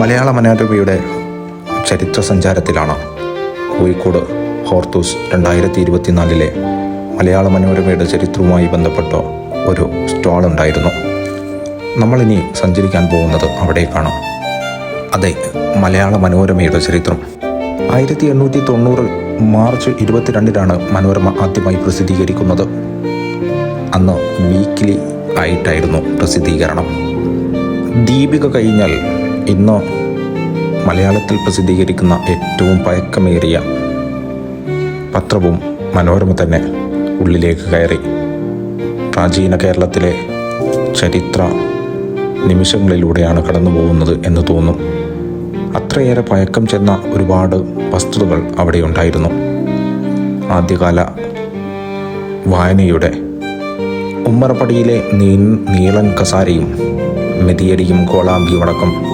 മലയാള മനോരമയുടെ ചരിത്ര സഞ്ചാരത്തിലാണ് കോഴിക്കോട് ഹോർത്തൂസ് രണ്ടായിരത്തി ഇരുപത്തിനാലിലെ മലയാള മനോരമയുടെ ചരിത്രവുമായി ബന്ധപ്പെട്ട ഒരു സ്റ്റാൾ ഉണ്ടായിരുന്നു. നമ്മളിനി സഞ്ചരിക്കാൻ പോകുന്നത് അവിടേക്കാണ്. അതെ മലയാള മനോരമയുടെ ചരിത്രം. ആയിരത്തി എണ്ണൂറ്റി തൊണ്ണൂറ് മാർച്ച് ഇരുപത്തിരണ്ടിനാണ് മനോരമ ആദ്യമായി പ്രസിദ്ധീകരിക്കുന്നത്. അന്ന് വീക്കിലി ആയിട്ടായിരുന്നു പ്രസിദ്ധീകരണം. ദീപിക കഴിഞ്ഞാൽ ഇന്ന് മലയാളത്തിൽ പ്രസിദ്ധീകരിക്കുന്ന ഏറ്റവും പഴക്കമേറിയ പത്രവും മനോരമ തന്നെ ഉള്ളിലേക്ക് കയറി. പ്രാചീന കേരളത്തിലെ ചരിത്ര നിമിഷങ്ങളിലൂടെയാണ് കടന്നു പോകുന്നത് എന്ന് തോന്നും. അത്രയേറെ പഴക്കം ചെന്ന ഒരുപാട് വസ്തുതകൾ അവിടെ ഉണ്ടായിരുന്നു. ആദ്യകാല വായനയുടെ ഉമ്മറപ്പടിയിലെ നീ നീളൻ കസാരയും മെതിയടിയും കോളാമ്പിയും അടക്കം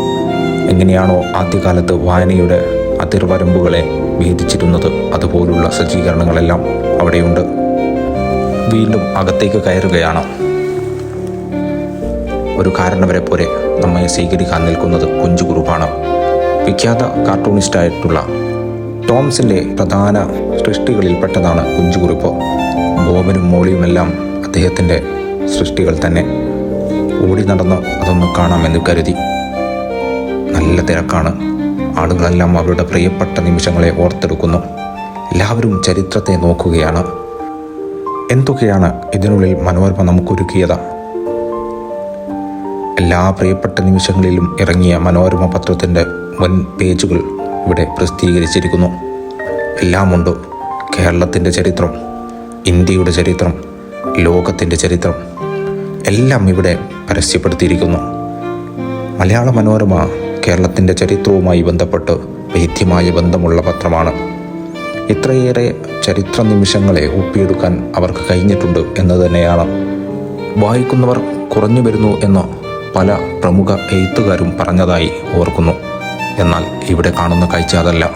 എങ്ങനെയാണോ ആദ്യകാലത്ത് വായനയുടെ അതിർവരമ്പുകളെ ഭേദിച്ചിരുന്നത് അതുപോലുള്ള സജ്ജീകരണങ്ങളെല്ലാം അവിടെയുണ്ട്. വീണ്ടും അകത്തേക്ക് കയറുകയാണ്. ഒരു കാരണവരെ പോലെ നമ്മെ സ്വീകരിക്കാൻ നിൽക്കുന്നത് കുഞ്ചു കുറുപ്പാണ്. വിഖ്യാത കാർട്ടൂണിസ്റ്റായിട്ടുള്ള ടോംസിന്റെ പ്രധാന സൃഷ്ടികളിൽ സൃഷ്ടികളിൽപ്പെട്ടതാണ് കുഞ്ചുകുറിപ്പ് ബോബനും മോളിയുമെല്ലാം അദ്ദേഹത്തിന്റെ സൃഷ്ടികൾ തന്നെ. ഓടി നടന്ന് അതൊന്ന് കാണാമെന്ന് കരുതി. നല്ല തിരക്കാണ്. ആളുകളെല്ലാം അവരുടെ പ്രിയപ്പെട്ട നിമിഷങ്ങളെ ഓർത്തെടുക്കുന്നു. എല്ലാവരും ചരിത്രത്തെ നോക്കുകയാണ്. എന്തൊക്കെയാണ് ഇതിനുള്ളിൽ മനോരമ നമുക്കൊരുക്കിയത്? എല്ലാ പ്രിയപ്പെട്ട നിമിഷങ്ങളിലും ഇറങ്ങിയ മനോരമ പത്രത്തിന്റെ മുൻ പേജുകൾ ഇവിടെ പ്രസിദ്ധീകരിച്ചിരിക്കുന്നു. എല്ലാമുണ്ട്. കേരളത്തിന്റെ ചരിത്രം ഇന്ത്യയുടെ ചരിത്രം ലോകത്തിന്റെ ചരിത്രം. എല്ലാം ഇവിടെ പരസ്യപ്പെടുത്തിയിരിക്കുന്നു. മലയാള മനോരമ കേരളത്തിന്റെ ചരിത്രവുമായി ബന്ധപ്പെട്ട് വൈദ്യമായ ബന്ധമുള്ള പത്രമാണ്. ഇത്രയേറെ ചരിത്ര നിമിഷങ്ങളെ ഒപ്പിയെടുക്കാൻ അവർക്ക് കഴിഞ്ഞിട്ടുണ്ട് എന്ന് തന്നെയാണ്. വായിക്കുന്നവർ കുറഞ്ഞു വരുന്നു എന്ന് പല പ്രമുഖ എഴുത്തുകാരും പറഞ്ഞതായി ഓർക്കുന്നു. എന്നാൽ ഇവിടെ കാണുന്ന കാഴ്ച അതല്ല.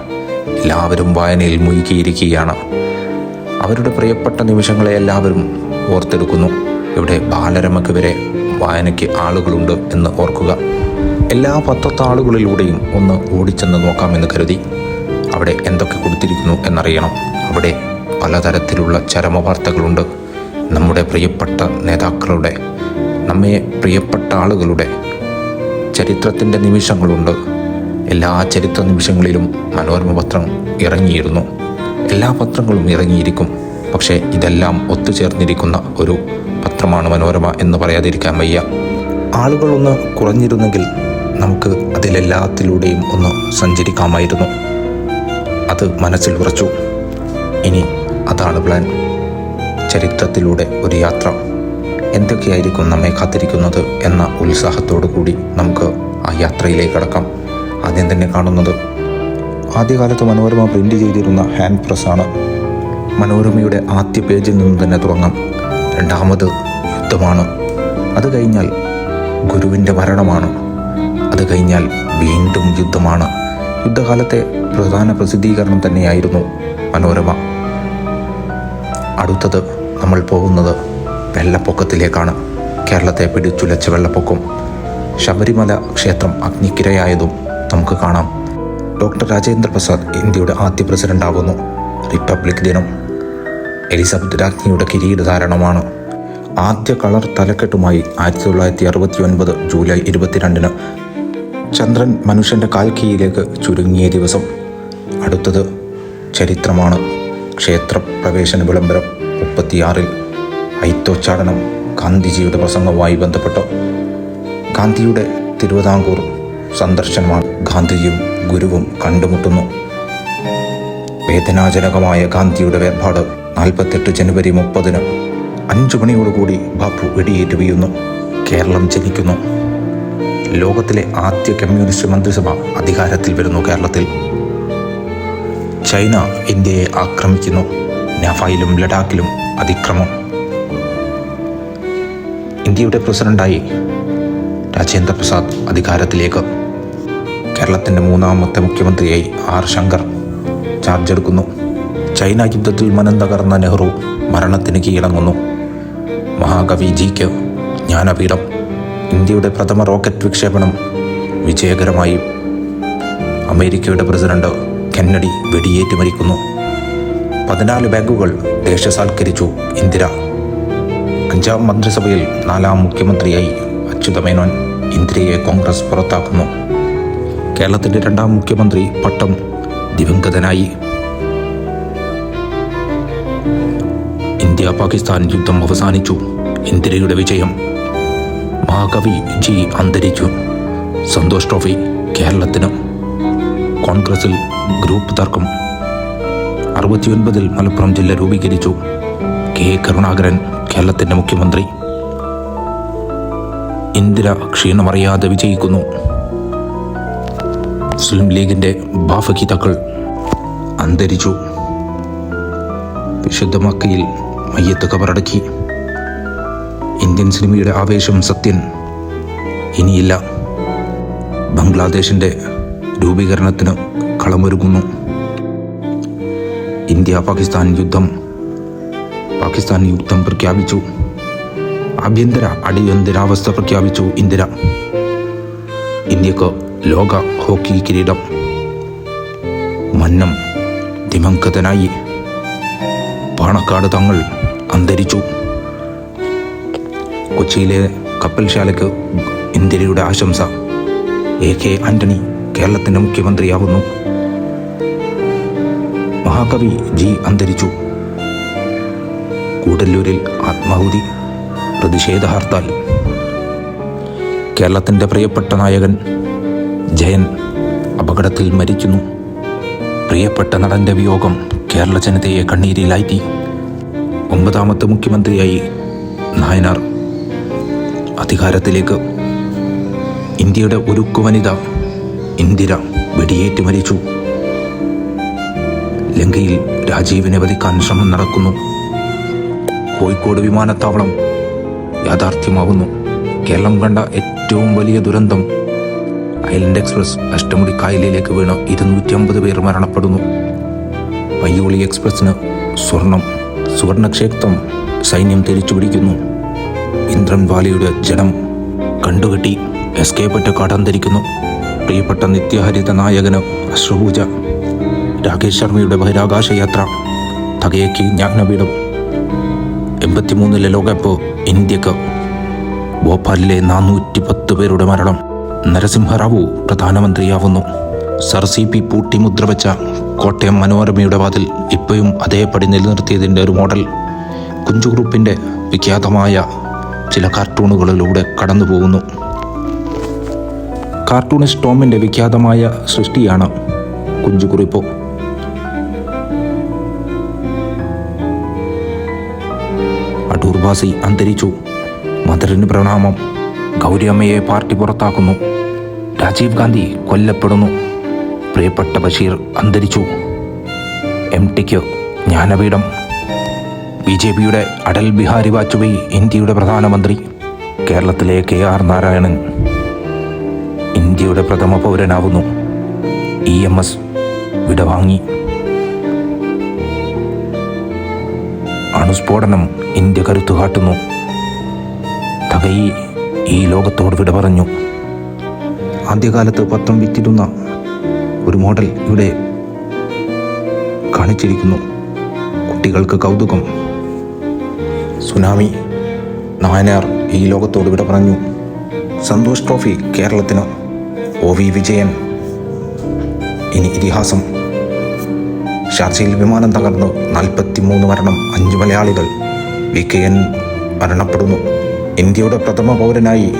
എല്ലാവരും വായനയിൽ മുഴുകിയിരിക്കുകയാണ്. അവരുടെ പ്രിയപ്പെട്ട നിമിഷങ്ങളെ എല്ലാവരും ഓർത്തെടുക്കുന്നു. ഇവിടെ ബാലരമയ്ക്ക് വരെ വായനയ്ക്ക് ആളുകളുണ്ട് എന്ന് ഓർക്കുക. എല്ലാ പത്തത്താളുകളിലൂടെയും ഒന്ന് ഓടിച്ചെന്ന് നോക്കാമെന്ന് കരുതി. അവിടെ എന്തൊക്കെ കൊടുത്തിരിക്കുന്നു എന്നറിയണം. അവിടെ പലതരത്തിലുള്ള ചരമവാർത്തകളുണ്ട്. നമ്മുടെ പ്രിയപ്പെട്ട നേതാക്കളുടെ നമ്മെ പ്രിയപ്പെട്ട ആളുകളുടെ ചരിത്രത്തിന്റെ നിമിഷങ്ങളുണ്ട്. എല്ലാ ചരിത്ര നിമിഷങ്ങളിലും മനോരമ പത്രം ഇറങ്ങിയിരുന്നു. എല്ലാ പത്രങ്ങളും ഇറങ്ങിയിരിക്കും. പക്ഷേ ഇതെല്ലാം ഒത്തുചേർന്നിരിക്കുന്ന ഒരു പത്രമാണ് മനോരമ എന്ന് പറയാതിരിക്കാൻ വയ്യ. ആളുകളൊന്ന് കുറഞ്ഞിരുന്നെങ്കിൽ നമുക്ക് അതിലെല്ലാത്തിലൂടെയും ഒന്ന് സഞ്ചരിക്കാമായിരുന്നു. അത് മനസ്സിൽ ഉറച്ചു. ഇനി അതാണ് പ്ലാൻ ചരിത്രത്തിലൂടെ ഒരു യാത്ര. എന്തൊക്കെയായിരിക്കും നമ്മെ കാത്തിരിക്കുന്നത് എന്ന ഉത്സാഹത്തോടു കൂടി നമുക്ക് ആ യാത്രയിലേക്ക് കടക്കാം. ആദ്യം തന്നെ കാണുന്നത് ആദ്യകാലത്ത് മനോരമ പ്രിന്റ് ചെയ്തിരുന്ന ഹാൻഡ് പ്രസ്സാണ് മനോരമയുടെ ആദ്യ പേജിൽ നിന്ന് തന്നെ തുടങ്ങാം. രണ്ടാമത് യുദ്ധമാണ്. അത് കഴിഞ്ഞാൽ ഗുരുവിന്റെ മരണമാണ്. അത് കഴിഞ്ഞാൽ വീണ്ടും യുദ്ധമാണ്. യുദ്ധകാലത്തെ പ്രധാന പ്രസിദ്ധീകരണം തന്നെയായിരുന്നു മനോരമ. അടുത്തത് നമ്മൾ പോകുന്നത് വെള്ളപ്പൊക്കത്തിലേക്കാണ്. കേരളത്തെ പിടിച്ചുലച്ച വെള്ളപ്പൊക്കം. ശബരിമല ക്ഷേത്രം അഗ്നിക്കിരയായതും നമുക്ക് കാണാം. ഡോക്ടർ രാജേന്ദ്ര പ്രസാദ് ഇന്ത്യയുടെ ആദ്യ പ്രസിഡന്റ് ആകുന്നു റിപ്പബ്ലിക് ദിനം. എലിസബത്ത് രാജ്ഞിയുടെ കിരീടധാരണമാണ്. ആദ്യ കളർ തലക്കെട്ടുമായി ആയിരത്തി തൊള്ളായിരത്തി അറുപത്തി ഒൻപത് ജൂലൈ ഇരുപത്തിരണ്ടിന് ചന്ദ്രൻ മനുഷ്യന്റെ കാൽക്കീയിലേക്ക് ചുരുങ്ങിയ ദിവസം. അടുത്തത് ചരിത്രമാണ്. ക്ഷേത്രപ്രവേശന വിളംബരം മുപ്പത്തിയാറിൽ ഐത്തോച്ചാടനം ഗാന്ധിജിയുടെ പ്രസംഗവുമായി ബന്ധപ്പെട്ട്. ഗാന്ധിയുടെ തിരുവിതാംകൂർ സന്ദർശനമാണ് ഗാന്ധിജിയും ഗുരുവും കണ്ടുമുട്ടുന്നു. വേദനാജനകമായ ഗാന്ധിയുടെ വേർപാട് നാൽപ്പത്തെട്ട് ജനുവരി മുപ്പതിന് അഞ്ചു മണിയോടുകൂടി ബാപ്പു വെടിയേറ്റ് വീഴുന്നു. കേരളം ജനിക്കുന്നു. ലോകത്തിലെ ആദ്യ കമ്മ്യൂണിസ്റ്റ് മന്ത്രിസഭ അധികാരത്തിൽ വരുന്നു കേരളത്തിൽ. ചൈന ഇന്ത്യയെ ആക്രമിക്കുന്നു. നഫായിലും ലഡാക്കിലും അതിക്രമം. ഇന്ത്യയുടെ പ്രസിഡന്റായി രാജേന്ദ്ര പ്രസാദ് അധികാരത്തിലേക്ക്. കേരളത്തിന്റെ മൂന്നാമത്തെ മുഖ്യമന്ത്രിയായി ആർ ശങ്കർ ചാർജ് എടുക്കുന്നു. ചൈന യുദ്ധത്തിൽ മനം തകർന്ന നെഹ്റു മരണത്തിന് കീഴടങ്ങുന്നു. മഹാകവി ജിക്ക് ജ്ഞാനപീഠം ഇന്ത്യയുടെ പ്രഥമ റോക്കറ്റ് വിക്ഷേപണം വിജയകരമായി അമേരിക്കയുടെ പ്രസിഡന്റ് കെന്നഡി വെടിയേറ്റ് മരിക്കുന്നു പതിനാല് ബാങ്കുകൾ ദേശസാൽക്കരിച്ചു ഇന്ദിര. അഞ്ചാം മന്ത്രിസഭയിൽ നാലാം മുഖ്യമന്ത്രിയായി അച്യുതമേനോൻ ഇന്ദിരയെ കോൺഗ്രസ് പുറത്താക്കുന്നു. കേരളത്തിന്റെ രണ്ടാം മുഖ്യമന്ത്രി പട്ടം ദിവംഗതനായി. ഇന്ത്യ പാകിസ്ഥാൻ യുദ്ധം അവസാനിച്ചു. ഇന്ദിരയുടെ വിജയം മഹാകവി ജി അന്തരിച്ചു. സന്തോഷ് ട്രോഫി കേരളത്തിന്. കോൺഗ്രസിൽ ഗ്രൂപ്പ് തർക്കം. അറുപത്തിയൊൻപതിൽ മലപ്പുറം ജില്ല രൂപീകരിച്ചു. കെ കരുണാകരൻ കേരളത്തിന്റെ മുഖ്യമന്ത്രി. ഇന്ദിര ക്ഷീണമറിയാതെ വിജയിക്കുന്നു. മുസ്ലിം ലീഗിന്റെ ബാഫഗീതാക്കൾ അന്തരിച്ചു. വിശുദ്ധ മക്കയിൽ മയ്യത്ത് കബറടക്കി. ഇന്ത്യൻ സിനിമയുടെ ആവേശം സത്യൻ. ഇനിയില്ല. ബംഗ്ലാദേശിന്റെ രൂപീകരണത്തിന് കളമൊരുങ്ങുന്നു. ഇന്ത്യ പാകിസ്ഥാൻ യുദ്ധം. പാകിസ്ഥാൻ യുദ്ധം പ്രഖ്യാപിച്ചു. ആഭ്യന്തര അടിയന്തരാവസ്ഥ പ്രഖ്യാപിച്ചു ഇന്ദിര. ഇന്ത്യയ്ക്ക് ലോക ഹോക്കി കിരീടം. മന്നം ദിമങ്കതനായി പാണക്കാട് തങ്ങൾ അന്തരിച്ചു. കൊച്ചിയിലെ കപ്പൽശാലയ്ക്ക് ഇന്ദിരയുടെ ആശംസ. എ കെ ആന്റണി കേരളത്തിന്റെ മുഖ്യമന്ത്രിയാവുന്നു. മഹാകവി ജി അന്തരിച്ചു. കൂടല്ലൂരിൽ ആത്മാഹുതി പ്രതിഷേധ ഹർത്താൽ കേരളത്തിന്റെ പ്രിയപ്പെട്ട നായകൻ ജയൻ അപകടത്തിൽ മരിക്കുന്നു. പ്രിയപ്പെട്ട നടന്റെ വിയോഗം കേരള ജനതയെ കണ്ണീരിലായി ഒമ്പതാമത്തെ മുഖ്യമന്ത്രിയായി നായനാർ. അധികാരത്തിലേക്ക്. ഇന്ത്യയുടെ ഉരുക്കു വനിത ഇന്ദിര വെടിയേറ്റ് മരിച്ചു. ലങ്കയിൽ രാജീവിനെ വധിക്കാൻ ശ്രമം നടക്കുന്നു. കോഴിക്കോട് വിമാനത്താവളം യാഥാർത്ഥ്യമാവുന്നു. കേരളം കണ്ട ഏറ്റവും വലിയ ദുരന്തം. ഐലൻഡ് എക്സ്പ്രസ് അഷ്ടമുടി കായലിലേക്ക് വീണ് ഇരുന്നൂറ്റി അമ്പത് പേർ മരണപ്പെടുന്നു. പയ്യോളി എക്സ്പ്രസിന് സ്വർണം സുവർണക്ഷേത്രം സൈന്യം തിരിച്ചുപിടിക്കുന്നു ഇന്ദ്രൻ വാലിയുടെ ജനം കണ്ടുകെട്ടി എസ്കേപ്പറ്റ് ധരിക്കുന്നു. പ്രിയപ്പെട്ട നിത്യഹരിത നായകന് അശ്വപൂജ. രാകേഷ് ശർമ്മയുടെ ബഹിരാകാശ യാത്ര. തകയക്ക് ജ്ഞാനപീഠം. എൺപത്തിമൂന്നിലെ ലോകകപ്പ് ഇന്ത്യയ്ക്ക് ഭോപ്പാലിലെ നാനൂറ്റി പത്ത് പേരുടെ മരണം. നരസിംഹറാവു പ്രധാനമന്ത്രിയാവുന്നു. സർ സി പി പൂട്ടി മുദ്രവെച്ച കോട്ടയം മനോരമയുടെ വാതിൽ ഇപ്പോഴും അതേപടി നിലനിർത്തിയതിന്റെ ഒരു മോഡൽ. കുഞ്ചു വിഖ്യാതമായ ചില കാർട്ടൂണുകളിലൂടെ കടന്നു പോകുന്നു കാർട്ടൂണിസ്റ്റ് ടോമിന്റെ വിഖ്യാതമായ സൃഷ്ടിയാണ് കുഞ്ചുകുറിപ്പോ. അടൂർവാസി അന്തരിച്ചു. മദറിന് പ്രണാമം. ഗൗരിയമ്മയെ പാർട്ടി പുറത്താക്കുന്നു. രാജീവ് ഗാന്ധി കൊല്ലപ്പെടുന്നു. പ്രിയപ്പെട്ട ബഷീർ അന്തരിച്ചു. എം ടിക്ക് ജ്ഞാനപീഠം. ബി ജെ പിയുടെ അടൽ ബിഹാരി വാജ്പേയി ഇന്ത്യയുടെ പ്രധാനമന്ത്രി. കേരളത്തിലെ കെ ആർ നാരായണൻ ഇന്ത്യയുടെ പ്രഥമ പൗരനാവുന്നു. ഇ എം എസ് വിടവാങ്ങി. അണുസ്ഫോടനം ഇന്ത്യ കരുത്തു കാട്ടുന്നു. തകയി ഈ ലോകത്തോട് വിട പറഞ്ഞു. ആദ്യകാലത്ത് പത്രം വിറ്റിരുന്ന ഒരു മോഡൽ ഇവിടെ കാണിച്ചിരിക്കുന്നു. കുട്ടികൾക്ക് കൗതുകം. സുനാമി നായനാർ ഈ ലോകത്തോട് വിട പറഞ്ഞു. സന്തോഷ് ട്രോഫി കേരളത്തിന്. O V Vijayan. ഇനി ഇതിഹാസം. ഷാർജയിൽ വിമാനം തകർന്നു. നാൽപ്പത്തി മൂന്ന് മരണം അഞ്ച് മലയാളികൾ. വി കെ എൻ മരണപ്പെടുന്നു. ഇന്ത്യയുടെ പ്രഥമ പൗരനായി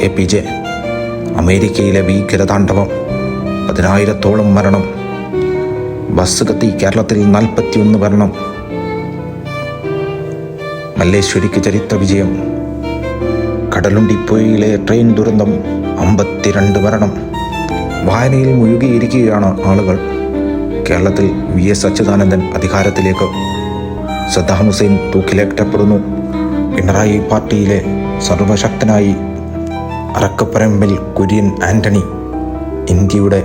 എ പി ജെ. അമേരിക്കയിലെ ഭീകരതാണ്ഡവം. പതിനായിരത്തോളം മരണം. ബസ് കത്തി കേരളത്തിൽ നാൽപ്പത്തിയൊന്ന് മരണം. മല്ലേശ്വരിക്ക് ചരിത്ര വിജയം കടലുണ്ടിപ്പോയിലെ ട്രെയിൻ ദുരന്തം അമ്പത്തിരണ്ട് മരണം. വായനയിൽ മുഴുകിയിരിക്കുകയാണ് ആളുകൾ. കേരളത്തിൽ വി എസ് അച്യുതാനന്ദൻ അധികാരത്തിലേക്ക്. സദ്ദാം ഹുസൈൻ തൂക്കിലേറ്റപ്പെടുന്നു. പിണറായി പാർട്ടിയിലെ സർവശക്തനായി അറക്കപ്പറമ്പിൽ കുര്യൻ ആന്റണി ഇന്ത്യയുടെ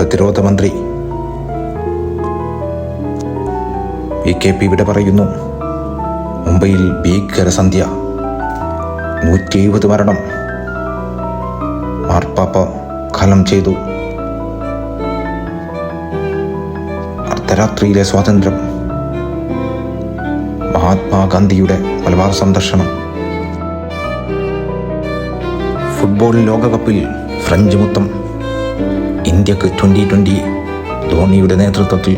പ്രതിരോധ മന്ത്രി. വി കെ പി ഇവിടെ പറയുന്നു. മുംബൈയിൽ ഭീകരസന്ധ്യ നൂറ്റി എഴുപത് മരണം. മാർപ്പാപ്പ ഖലം ചെയ്തു. അർദ്ധരാത്രിയിലെ സ്വാതന്ത്ര്യം. മഹാത്മാഗാന്ധിയുടെ മലബാർ സന്ദർശനം. ഫുട്ബോൾ ലോകകപ്പിൽ ഫ്രഞ്ച് മുത്തം. ഇന്ത്യയ്ക്ക് ട്വന്റി ട്വന്റി ധോണിയുടെ നേതൃത്വത്തിൽ.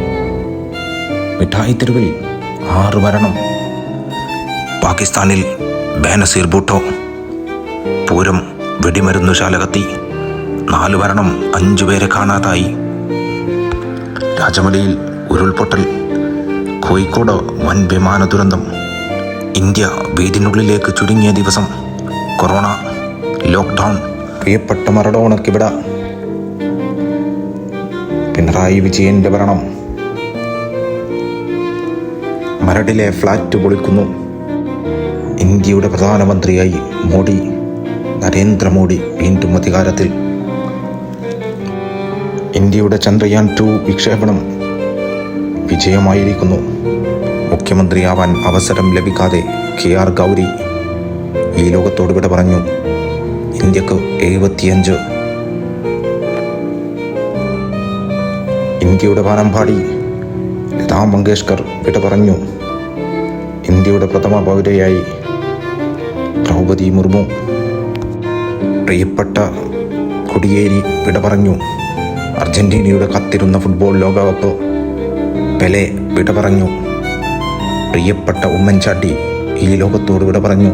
മിഠായി തെരുവിൽ ആറ് മരണം. പാകിസ്ഥാനിൽ ബേനസീർ ഭൂട്ടോ. പൂരം വെടിമരുന്നുശാല കത്തി. നാല് മരണം അഞ്ചു പേരെ കാണാതായി. രാജമലയിൽ ഉരുൾപൊട്ടൽ. കോഴിക്കോട് വൻ വിമാന ദുരന്തം. ഇന്ത്യ വീടിനുള്ളിലേക്ക് ചുരുങ്ങിയ ദിവസം. കൊറോണ ലോക്ക്ഡൗൺ പ്രിയപ്പെട്ട മരടോണക്കിവിട പിണറായി വിജയന്റെ ഭരണം മരടിലെ ഫ്ലാറ്റ് പൊളിക്കുന്നു. ഇന്ത്യയുടെ പ്രധാനമന്ത്രിയായി മോഡി നരേന്ദ്രമോദി വീണ്ടും അധികാരത്തിൽ. ഇന്ത്യയുടെ ചന്ദ്രയാൻ ടു വിക്ഷേപണം വിജയമായിരിക്കുന്നു. മുഖ്യമന്ത്രിയാവാൻ അവസരം ലഭിക്കാതെ കെ ആർ ഗൗരി ഈ ലോകത്തോട് വിട പറഞ്ഞു ഇന്ത്യയ്ക്ക് എഴുപത്തിയഞ്ച്. ഇന്ത്യയുടെ വാനമ്പാടി ലതാ മങ്കേഷ്കർ വിട പറഞ്ഞു ഇന്ത്യയുടെ പ്രഥമ പൗരയായി ദ്രൗപതി മുർമു. പ്രിയപ്പെട്ട കൊടിയേരി വിട പറഞ്ഞു അർജന്റീനയുടെ കത്തിരുന്ന ഫുട്ബോൾ ലോകകപ്പ് പെലെ വിട പറഞ്ഞു പ്രിയപ്പെട്ട ഉമ്മൻചാണ്ടി ഈ ലോകത്തോട് വിട പറഞ്ഞു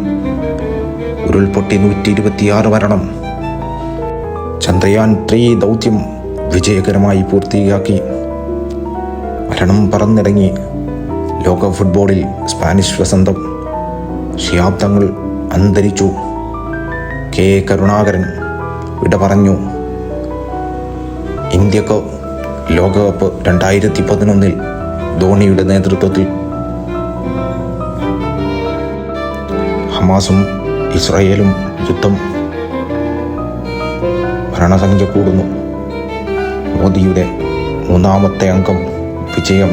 ഉരുൾപൊട്ടി നൂറ്റി ഇരുപത്തിയാറ് മരണം. ചന്ദ്രയാൻ ത്രീ ദൗത്യം വിജയകരമായി പൂർത്തിയാക്കി. മരണം പറന്നിറങ്ങി. ലോക ഫുട്ബോളിൽ സ്പാനിഷ് വസന്തം. ശിയാബ്ദങ്ങൾ അന്തരിച്ചു. കെ. കരുണാകരൻ വിട പറഞ്ഞു. ഇന്ത്യയ്ക്ക് ലോകകപ്പ് രണ്ടായിരത്തി പതിനൊന്നിൽ ധോണിയുടെ നേതൃത്വത്തിൽ. ഹമാസും ഇസ്രയേലും യുദ്ധം ഭരണസംഖ്യ കൂടുന്നു. മോദിയുടെ മൂന്നാമത്തെ അംഗം വിജയം.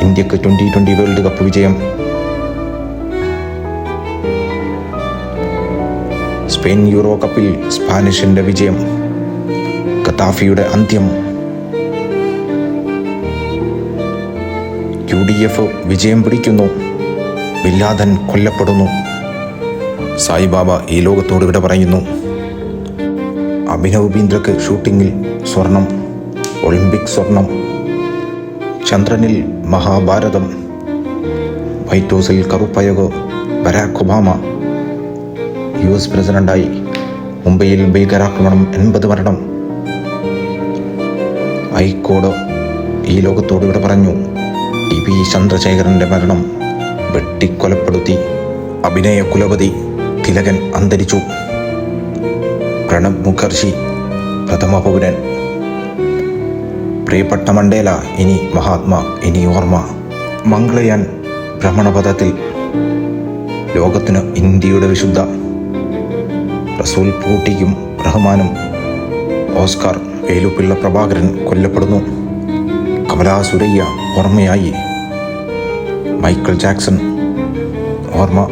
ഇന്ത്യയ്ക്ക് ട്വന്റി ട്വന്റി വേൾഡ് കപ്പ് വിജയം. സ്പെയിൻ യൂറോ കപ്പിൽ സ്പാനിഷിന്റെ വിജയം. കത്താഫിയുടെ അന്ത്യം. യു ഡി എഫ് വിജയം പിടിക്കുന്നു. ബില്ലാദൻ കൊല്ലപ്പെടുന്നു. സായിബാബ ഈ ലോകത്തോട് വിട പറയുന്നു. അഭിനവ് ബീന്ദ്രക്ക് ഷൂട്ടിങ്ങിൽ സ്വർണം ഒളിമ്പിക് സ്വർണം ചന്ദ്രനിൽ മഹാഭാരതം വൈറ്റ് ഹൗസിൽ കറുപ്പയോഗ് ബരാക് ഒബാമ യു എസ് പ്രസിഡന്റായി മുംബൈയിൽ ഭീകരാക്രമണം എൺപത് മരണം. ഹൈക്കോട് ഈ ലോകത്തോട് ഇവിടെ പറഞ്ഞു ടി പി ചന്ദ്രശേഖരന്റെ മരണം വെട്ടിക്കൊലപ്പെടുത്തി. അഭിനയ കുലപതി തിലകൻ അന്തരിച്ചു. പ്രണബ് മുഖർജി പ്രഥമ പൗരൻ. പ്രിയപ്പെട്ട മണ്ടേല ഇനി മഹാത്മാ ഇനി ഓർമ്മ. മംഗളയാൻ ഭ്രമണപഥത്തിൽ ലോകത്തിന് ഇന്ത്യയുടെ വിശുദ്ധ റസൂൽ പൂട്ടിക്കും റഹ്മാനും ഓസ്കാർ വേലുപിള്ള പ്രഭാകരൻ കൊല്ലപ്പെടുന്നു. കമലാ സുരയ്യ ഓർമ്മയായി. മൈക്കിൾ ജാക്സൺ ഓർമ്മ.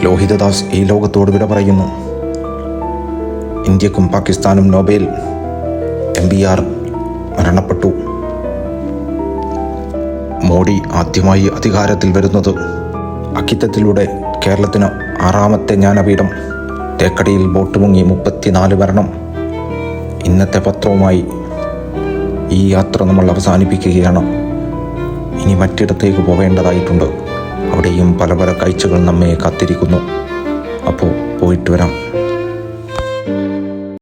ലോഹിതദാസ് ഈ ലോകത്തോട് വിട പറയുന്നു. ഇന്ത്യക്കും പാകിസ്ഥാനും നോബേൽ. എം ബി ആർ മരണപ്പെട്ടു. മോഡി ആദ്യമായി അധികാരത്തിൽ വരുന്നത് അക്കിത്തത്തിലൂടെ കേരളത്തിന് ആറാമത്തെ ജ്ഞാനപീഠം. തേക്കടിയിൽ ബോട്ട് മുങ്ങി മുപ്പത്തിനാല് മരണം. ഇന്നത്തെ പത്രവുമായി ഈ യാത്ര നമ്മൾ അവസാനിപ്പിക്കുകയാണ്. ഇനി മറ്റിടത്തേക്ക് പോകേണ്ടതായിട്ടുണ്ട് അവിടെയും പല പല കാഴ്ചകൾ നമ്മെ കാത്തിരിക്കുന്നു. അപ്പോൾ പോയിട്ട് വരാം.